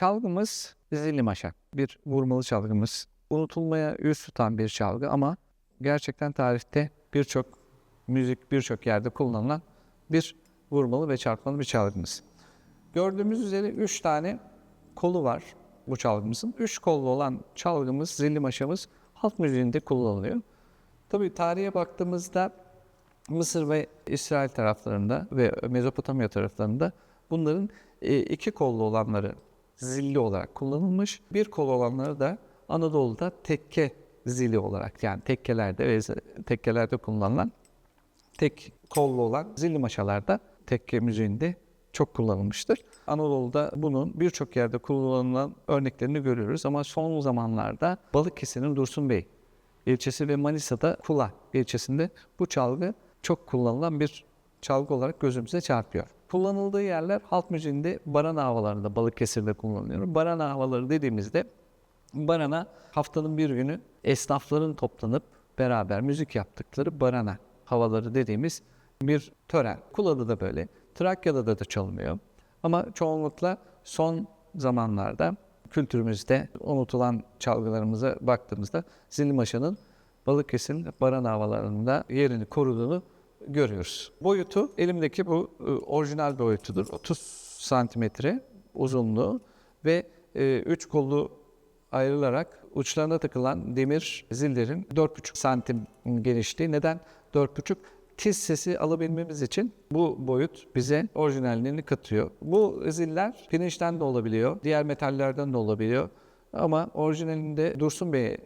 Çalgımız zilli maşa. Bir vurmalı çalgımız. Unutulmaya yüz tutan bir çalgı ama gerçekten tarihte birçok müzik, birçok yerde kullanılan bir vurmalı ve çarpmalı bir çalgımız. Gördüğümüz üzere üç tane kolu var bu çalgımızın. Üç kollu olan çalgımız, zilli maşamız halk müziğinde kullanılıyor. Tabii tarihe baktığımızda Mısır ve İsrail taraflarında ve Mezopotamya taraflarında bunların e, iki kollu olanları zilli olarak kullanılmış. Bir kol olanları da Anadolu'da tekke zili olarak yani tekkelerde ve tekkelerde kullanılan tek kollu olan zilli maşalarda tekke müziğinde çok kullanılmıştır. Anadolu'da bunun birçok yerde kullanılan örneklerini görüyoruz ama son zamanlarda Balıkesir'in Dursun Bey ilçesi ve Manisa'da Kula ilçesinde bu çalgı çok kullanılan bir çalgı olarak gözümüze çarpıyor. Kullanıldığı yerler halk müziğinde barana havalarında Balıkesir'de kullanılıyor. Barana havaları dediğimizde barana haftanın bir günü esnafların toplanıp beraber müzik yaptıkları barana havaları dediğimiz bir tören. Kula'da da böyle, Trakya'da da, da çalınıyor. Ama çoğunlukla son zamanlarda kültürümüzde unutulan çalgılarımıza baktığımızda Zilli Maşa'nın Balıkesir'in baran havalarında yerini koruduğunu görüyoruz. Boyutu elimdeki bu e, orijinal boyutudur. 30 santimetre uzunluğu ve 3 kollu ayrılarak uçlarına takılan demir zillerin 4,5 santim genişliği. Neden 4,5? Tiz sesi alabilmemiz için bu boyut bize orijinalliğini katıyor. Bu ziller pirinçten de olabiliyor, diğer metallerden de olabiliyor. Ama orijinalinde Dursun Bey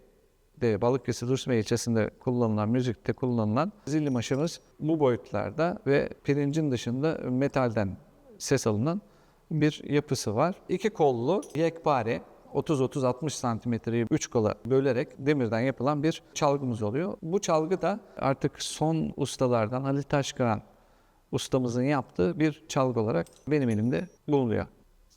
de Balıkesir Dursun Bey ilçesinde kullanılan, müzikte kullanılan zilli maşamız bu boyutlarda ve pirincin dışında metalden ses alınan bir yapısı var. İki kollu yekpare 30-30-60 santimetreyi 3 kola bölerek demirden yapılan bir çalgımız oluyor. Bu çalgı da artık son ustalardan Halil Taşkıran ustamızın yaptığı bir çalgı olarak benim elimde bulunuyor.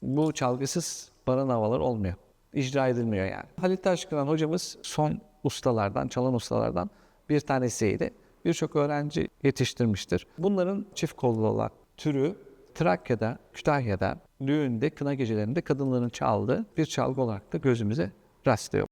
Bu çalgısız baran havalar olmuyor. İcra edilmiyor yani. Halil Taşkıran hocamız son ustalardan, çalan ustalardan bir tanesiydi. Birçok öğrenci yetiştirmiştir. Bunların çift kollu olan türü Trakya'da, Kütahya'da düğünde, kına gecelerinde kadınların çaldığı bir çalgı olarak da gözümüze rastlıyor.